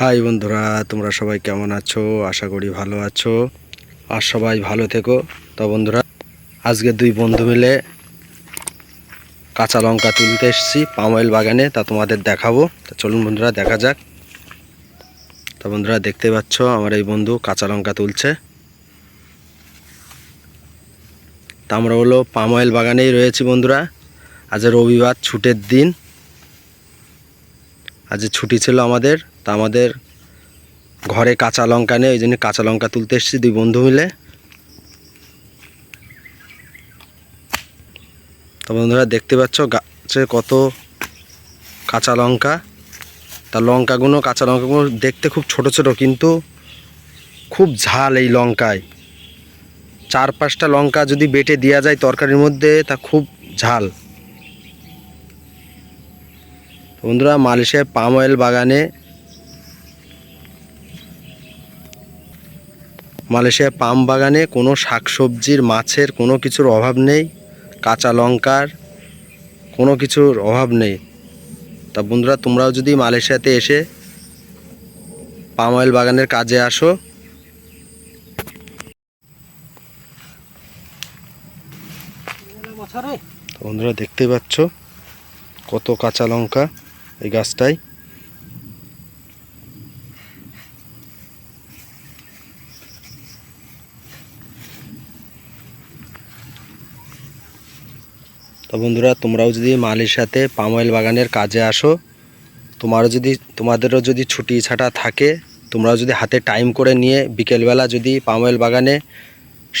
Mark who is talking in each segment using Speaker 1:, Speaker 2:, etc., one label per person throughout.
Speaker 1: High বন্ধুরা, তোমরা সবাই কেমন আছো? আশা করি ভালো আছো। আর সবাই ভালো থেকো। তো বন্ধুরা, আজকে দুই বন্ধু মিলে কাঁচা লঙ্কা তুলতে এসেছি পাময়েল বাগানে, তা তোমাদের দেখাবো। তা চলুন বন্ধুরা, দেখা যাক। তা বন্ধুরা, দেখতে পাচ্ছ আমার এই বন্ধু কাঁচা লঙ্কা তুলছে। তা আমরা হলো পাময়েল বাগানেই রয়েছি বন্ধুরা। আজ রবিবার, ছুটের দিন। আজ ছুটি ছিল আমাদের। তা আমাদের ঘরে কাঁচা লঙ্কা নেই, ওই জন্য কাঁচা লঙ্কা তুলতে এসেছি দুই বন্ধু মিলে। তো বন্ধুরা দেখতে পাচ্ছ গাছে কত কাঁচা লঙ্কা। তা লঙ্কাগুলো, কাঁচা লঙ্কাগুলো দেখতে খুব ছোট ছোট, কিন্তু খুব ঝাল এই লঙ্কায়। চার পাঁচটা লঙ্কা যদি বেটে দেওয়া যায় তরকারির মধ্যে, তা খুব ঝাল। বন্ধুরা মালয়েশিয়ায় পাম অয়েল বাগানে মালয়েশিয়ায় পাম বাগানে কোনো শাকসবজির মাছের কোনো কিছুর অভাব নেই, কাঁচা লঙ্কার কোনো কিছুর অভাব নেই। তা বন্ধুরা, তোমরাও যদি মালয়েশিয়াতে এসে পাম অয়েল বাগানের কাজে আসো। বন্ধুরা, দেখতে পাচ্ছ কত কাঁচা লঙ্কা এই গাছটায়। তো বন্ধুরা, তোমরাও যদি মালির সাথে পাম অয়েল বাগানের কাজে আসো, তোমারও যদি, তোমাদেরও যদি ছুটি ছাটা থাকে, তোমরাও যদি হাতে টাইম করে নিয়ে বিকেলবেলা যদি পাম অয়েল বাগানে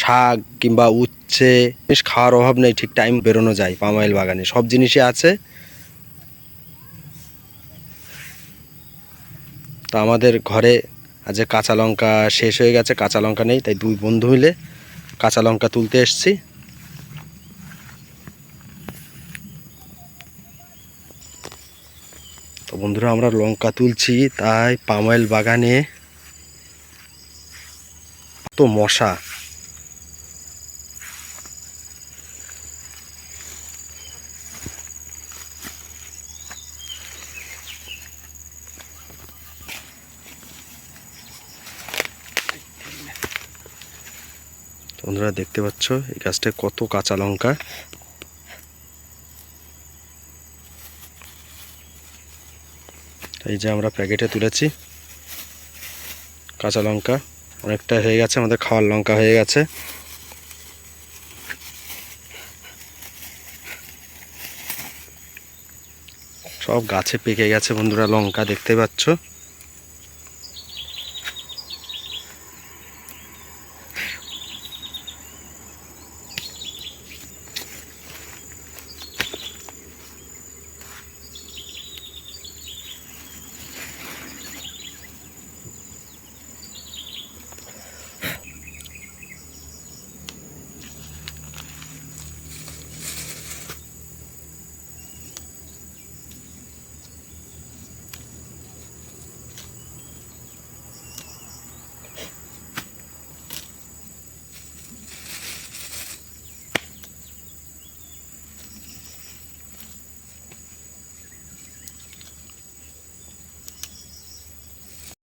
Speaker 1: শাক কিংবা উচ্ছে জিনিস খাওয়ার অভাব নেই, ঠিক টাইম বেরোনো যায় পাম অয়েল বাগানে, সব জিনিসই আছে। তো আমাদের ঘরে আজ কাঁচা লঙ্কা শেষ হয়ে গেছে, কাঁচা লঙ্কা নেই, তাই দুই বন্ধু মিলে কাঁচা লঙ্কা তুলতে এসছি। বন্ধুরা, আমরা লঙ্কা তুলছি, তাই পাম অয়েল বাগানে। তো মশা। বন্ধুরা, দেখতে পাচ্ছ, এই গাছটায় কত কাঁচা লঙ্কা। এই যে আমরা প্যাকেটে তুলেছি। কাঁচা লঙ্কা, অনেকটা হয়ে গেছে, আমাদের খাওয়ার লঙ্কা হয়ে গেছে। সব গাছে পেকে গেছে বন্ধুরা, লঙ্কা দেখতে পাচ্ছ।